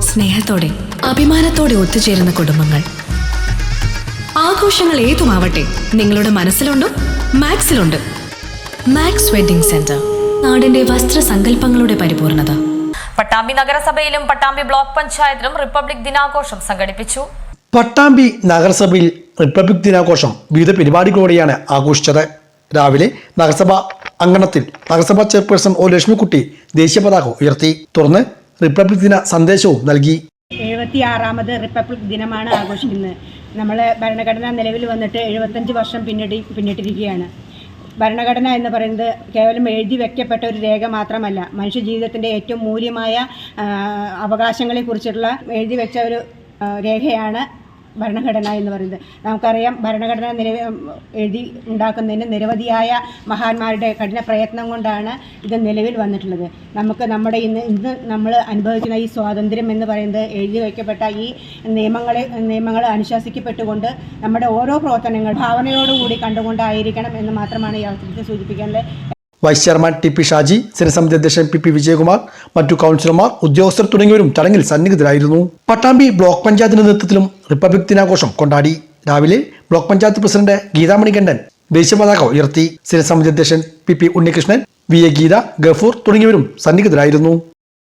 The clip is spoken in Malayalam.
സ്നേഹത്തോടെ അഭിമാനത്തോടെ ഒത്തുചേരുന്ന കുടുംബങ്ങൾ. ആഘോഷങ്ങൾ ഏതുമാവട്ടെ നിങ്ങളുടെ മനസ്സിലുണ്ടോ മാക്സിലുണ്ട്. മാക്സ് വെഡിംഗ് സെന്റർ നാടിന്റെ വസ്ത്ര വസ്ത്രസങ്കല്പങ്ങളുടെ പരിപൂർണത. പട്ടാമ്പി നഗരസഭയിലും പട്ടാമ്പി ബ്ലോക്ക് പഞ്ചായത്തിലും റിപ്പബ്ലിക് ദിനാഘോഷം സംഘടിപ്പിച്ചു. പട്ടാമ്പി നഗരസഭയിൽ റിപ്പബ്ലിക് ദിനാഘോഷം വിവിധ പരിപാടികളോടെയാണ് ആഘോഷിച്ചത്. രാവിലെ നഗരസഭ അങ്കണത്തിൽ നഗരസഭാ ചെയർപേഴ്സൺ ഒ ലക്ഷ്മിക്കുട്ടി ദേശീയ പതാക ഉയർത്തി. തുടർന്ന് റിപ്പബ്ലിക് ദിന സന്ദേശവും നൽകി. എഴുപത്തി ആറാമത് റിപ്പബ്ലിക് ദിനമാണ് ആഘോഷിക്കുന്നത്. നമ്മളെ ഭരണഘടന നിലവിൽ വന്നിട്ട് എഴുപത്തഞ്ച് വർഷം പിന്നിട്ട് പിന്നിട്ടിരിക്കുകയാണ്. ഭരണഘടന എന്ന് പറയുന്നത് കേവലം എഴുതി വെക്കപ്പെട്ട ഒരു രേഖ മാത്രമല്ല. മനുഷ്യ ജീവിതത്തിന്റെ ഏറ്റവും മൂല്യമായ അവകാശങ്ങളെ അവകാശങ്ങളെക്കുറിച്ചുള്ള എഴുതി വെച്ച ഒരു രേഖയാണ് ഭരണഘടന എന്ന് പറയുന്നത്. നമുക്കറിയാം ഭരണഘടന നിലവിൽ എഴുതി ഉണ്ടാക്കുന്നതിന് നിരവധിയായ മഹാന്മാരുടെ കഠിന പ്രയത്നം കൊണ്ടാണ് ഇത് നിലവിൽ വന്നിട്ടുള്ളത്. നമുക്ക് നമ്മുടെ ഇന്ന് ഇന്ന് നമ്മൾ അനുഭവിക്കുന്ന ഈ സ്വാതന്ത്ര്യം എന്ന് പറയുന്നത് എഴുതി വയ്ക്കപ്പെട്ട ഈ നിയമങ്ങളെ നിയമങ്ങൾ അനുശാസിക്കപ്പെട്ടുകൊണ്ട് നമ്മുടെ ഓരോ പ്രവർത്തനങ്ങൾ ഭാവനയോടുകൂടി കണ്ടുകൊണ്ടായിരിക്കണം എന്ന് മാത്രമാണ് ഈ അവസരത്തിൽ സൂചിപ്പിക്കാനുള്ളത് vice chairman T P Shaji സ്ഥിരസമിതി അധ്യക്ഷൻ പി പി വിജയകുമാർ മറ്റു കൗൺസിലർമാർ ഉദ്യോഗസ്ഥർ തുടങ്ങിയവരും ചടങ്ങിൽ സന്നിഹിതരായിരുന്നു. പട്ടാമ്പി ബ്ലോക്ക് പഞ്ചായത്തിന്റെ നേതൃത്വത്തിലും റിപ്പബ്ലിക് ദിനാഘോഷം കൊണ്ടാടി. രാവിലെ ബ്ലോക്ക് പഞ്ചായത്ത് പ്രസിഡന്റ് ഗീതാമണി കണ്ഠൻ ദേശീയ പതാക ഉയർത്തി സ്ഥിരസമിതി അധ്യക്ഷൻ P P Unnikrishnan V A Geetha Gafoor തുടങ്ങിയവരും സന്നിഹിതരായിരുന്നു.